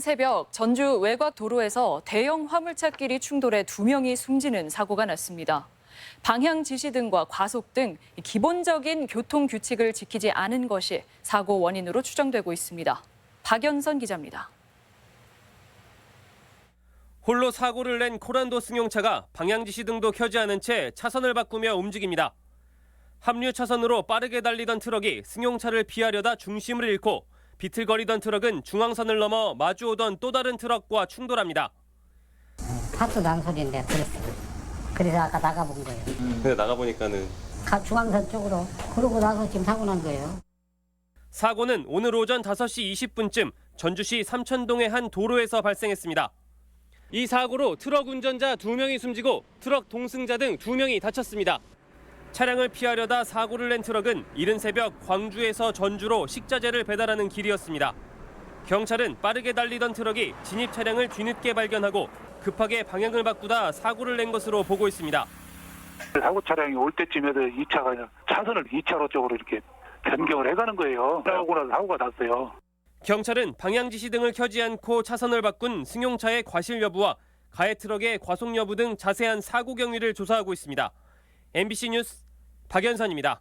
새벽 전주 외곽 도로에서 대형 화물차끼리 충돌해 두 명이 숨지는 사고가 났습니다. 방향 지시 등과 과속 등 기본적인 교통 규칙을 지키지 않은 것이 사고 원인으로 추정되고 있습니다. 박연선 기자입니다. 홀로 사고를 낸 코란도 승용차가 방향 지시 등도 켜지 않은 채 차선을 바꾸며 움직입니다. 합류 차선으로 빠르게 달리던 트럭이 승용차를 피하려다 중심을 잃고 비틀거리던 트럭은 중앙선을 넘어 마주오던 또 다른 트럭과 충돌합니다. 하도 난 소리인데 그랬어요. 그래서 아까 나가본 거예요. 근데 나가 보니까는 가 중앙선 쪽으로 그러고 나서 지금 사고 난 거예요. 사고는 오늘 오전 5시 20분쯤 전주시 삼천동의 한 도로에서 발생했습니다. 이 사고로 트럭 운전자 2명이 숨지고 트럭 동승자 등 2명이 다쳤습니다. 차량을 피하려다 사고를 낸 트럭은 이른 새벽 광주에서 전주로 식자재를 배달하는 길이었습니다. 경찰은 빠르게 달리던 트럭이 진입 차량을 뒤늦게 발견하고 급하게 방향을 바꾸다 사고를 낸 것으로 보고 있습니다. 사고 차량이 올 때쯤에도 이 차가 차선을 2차로 쪽으로 이렇게 변경을 해가는 거예요. 나서 사고가 났어요. 경찰은 방향 지시 등을 켜지 않고 차선을 바꾼 승용차의 과실 여부와 가해 트럭의 과속 여부 등 자세한 사고 경위를 조사하고 있습니다. MBC 뉴스 박연선입니다.